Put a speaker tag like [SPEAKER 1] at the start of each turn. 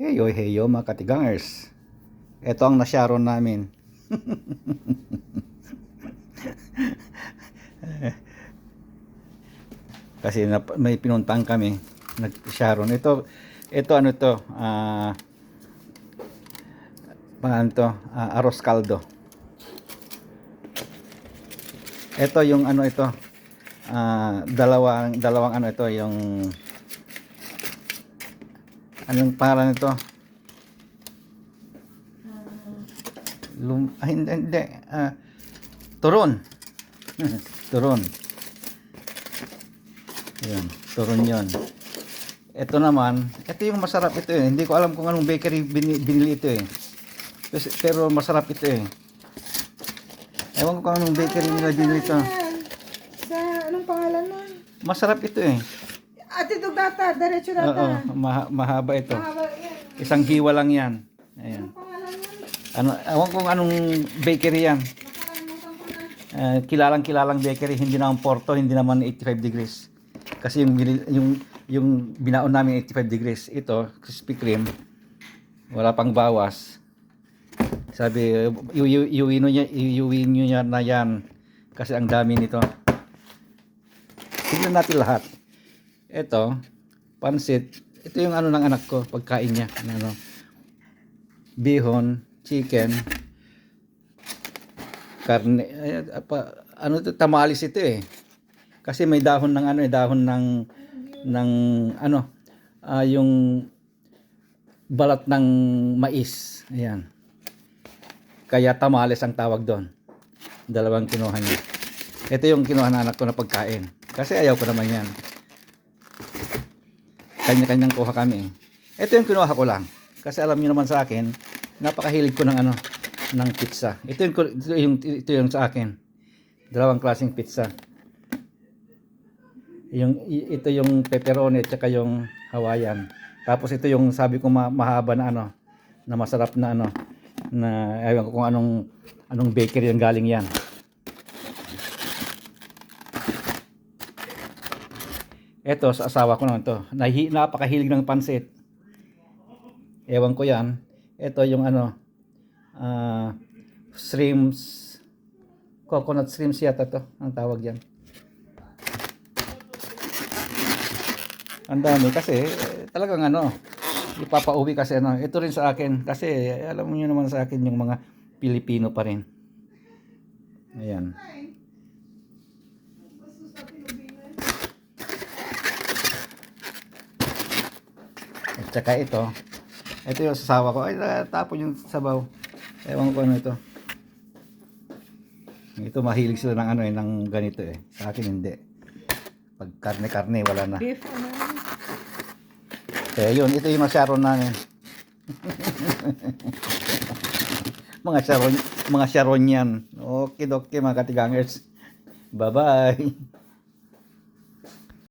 [SPEAKER 1] Heyo, heyo mga katigangers. Ito ang nasyaron namin. Kasi na, may pinuntang kami. Nag-sharon. Ito, ito ano to, ah, pangalan to, Ah, aros caldo. Ito yung ano ito, ah, dalawang, dalawang ano ito, yung, anong pangalan nito? Lum, ah, hindi, hindi, ah, turon. turon. Yan, turon yon. Ito naman, ito yung masarap ito eh. Hindi ko alam kung anong bakery bini- binili ito eh. Pero- masarap ito eh. Ewan ko kung anong bakery nila binili ito.
[SPEAKER 2] Ayan. Sa anong pangalan nun?
[SPEAKER 1] Masarap ito eh.
[SPEAKER 2] Ate Dugata, diretso
[SPEAKER 1] Oo,
[SPEAKER 2] data.
[SPEAKER 1] maha- mahaba ito.
[SPEAKER 2] Mahaba yan.
[SPEAKER 1] Isang hiwa lang yan. Ayan.
[SPEAKER 2] Pangalan?
[SPEAKER 1] Ano, ewan kung anong bakery yan.
[SPEAKER 2] Nakalimutan ko na.
[SPEAKER 1] Eh, kilalang kilalang bakery, hindi naman Porto, hindi naman 85 degrees. Kasi yung, yung, yung binaon namin 85 degrees, ito, Krispy Kreme, wala pang bawas. Sabi, iuwi niya- iuwi nyo niya na yan kasi ang dami nito. Tignan natin lahat. Ito, pansit. Ito yung ano ng anak ko, pagkain niya. Ano, bihon, chicken, karne ay, apa, ano to tamalis ito eh. Kasi may dahon ng ano eh dahon ng ng ano ah, yung balat ng mais. Ayan. Kaya tamales ang tawag doon. Dalawang kinuha niya. Ito yung kinuha ng anak ko na pagkain. Kasi ayaw ko naman yan kanya-kanyang kuha kami ito yung kinuha ko lang kasi alam niyo naman sa akin napakahilig ko ng ano ng pizza. Ito yung, ito yung, ito yung sa akin. Dalawang klaseng pizza. Yung, ito yung pepperoni at saka yung Hawaiian. Tapos ito yung sabi ko ma- mahaba na ano, na masarap na ano, na ewan ko kung anong, anong bakery yung galing yan. Ito, sa asawa ko naman to. Nahi, napakahilig ng pansit. Ewan ko yan. Ito yung ano, ah shrimps coconut shrimps yata to ang tawag yan ang dami kasi eh, talagang ano ipapauwi kasi ano ito rin sa akin kasi alam niyo naman sa akin yung mga Pilipino pa rin ayan at saka ito. Ito yung sasawa ko. Ay tapon yung sabaw. Ewan ko ano ito. Ito mahilig sila ng ano eh ng ganito eh. Sa akin hindi. Pag karne karne wala na.
[SPEAKER 2] Beef, ano?
[SPEAKER 1] kaya yun. Ito yung mga sharon namin. Mga sharon mga sharon yan. Okay okay mga katigangers. Bye bye